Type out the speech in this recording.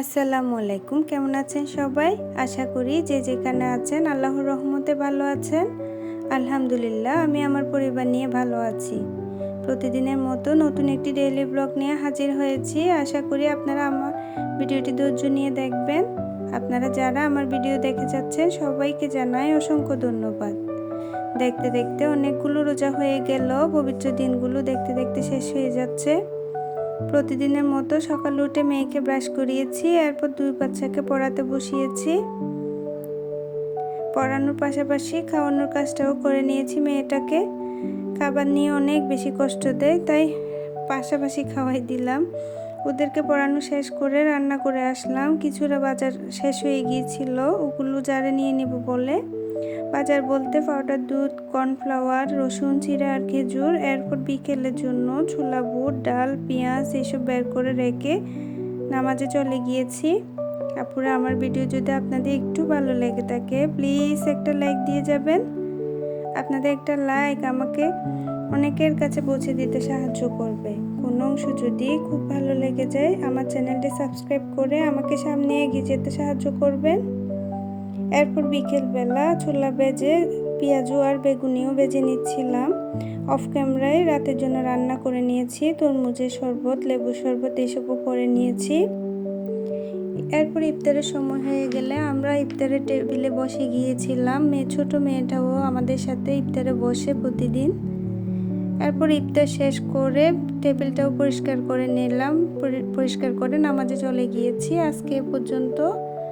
আসসালামু আলাইকুম। কেমন আছেন সবাই? আশা করি যে যেখানে আছেন আল্লাহর রহমতে ভালো আছেন। আলহামদুলিল্লাহ, আমি আমার পরিবার নিয়ে ভালো আছি। প্রতিদিনের মতো নতুন একটি ডেইলি ব্লগ নিয়ে হাজির হয়েছি। আশা করি আপনারা আমার ভিডিওটি ধৈর্য নিয়ে দেখবেন। আপনারা যারা আমার ভিডিও দেখে যাচ্ছেন, সবাইকে জানাই অসংখ্য ধন্যবাদ। দেখতে দেখতে অনেকগুলো রোজা হয়ে গেল। পবিত্র দিনগুলো দেখতে দেখতে শেষ হয়ে যাচ্ছে। প্রতিদিনের মতো সকালে উঠে মেয়েকে ব্রাশ করিয়েছি, এরপর দুই বাচ্চাকে পড়াতে বসিয়েছি। পড়ানোর পাশাপাশি খাওয়ানোর কাজটাও করে নিয়েছি মেয়েটাকে। খাবার নিয়ে অনেক বেশি কষ্ট দেয়, তাই পাশাপাশি খাওয়াই দিলাম। ওদেরকে পড়ানো শেষ করে রান্না করে আসলাম। কিছুটা বাজার শেষ হয়ে গিয়েছিল, ওগুলো জারে নিয়ে নেব বলে। বাজার বলতে পাউডার, দুধ, কর্নফ্লাওয়ার, রসুন, চিরা আর খেজুর। এরপর বিকেলের জন্য ছোলা, বুট, ডাল, পেঁয়াজ এসব বের করে রেখে নামাজে চলে গিয়েছি। আপুরা, আমার ভিডিও যদি আপনাদের একটু ভালো লেগে থাকে প্লিজ একটা লাইক দিয়ে যাবেন। আপনাদের একটা লাইক আমাকে অনেকের কাছে পৌঁছে দিতে সাহায্য করবে। কোনো অংশ যদি খুব ভালো লেগে যায়, আমার চ্যানেলটি সাবস্ক্রাইব করে আমাকে সামনে এগিয়ে যেতে সাহায্য করবেন। এরপর বিকেলবেলা ছোলা বেজে পেঁয়াজু আর বেগুনিও বেজে নিচ্ছিলাম। অফ ক্যামেরায় রাতের জন্য রান্না করে নিয়েছি, তরমুজের শরবত লেবু শরবত এইসবও করে নিয়েছি। এরপর ইফতারের সময় হয়ে গেলে আমরা ইফতারের টেবিলে বসে গিয়েছিলাম। মেয়ে, ছোট মেয়েটাও আমাদের সাথে ইফতারে বসে প্রতিদিন। এরপর ইফতার শেষ করে টেবিলটাও পরিষ্কার করে নিলাম পরিষ্কার করে নামাজে চলে গিয়েছি। আজকে পর্যন্ত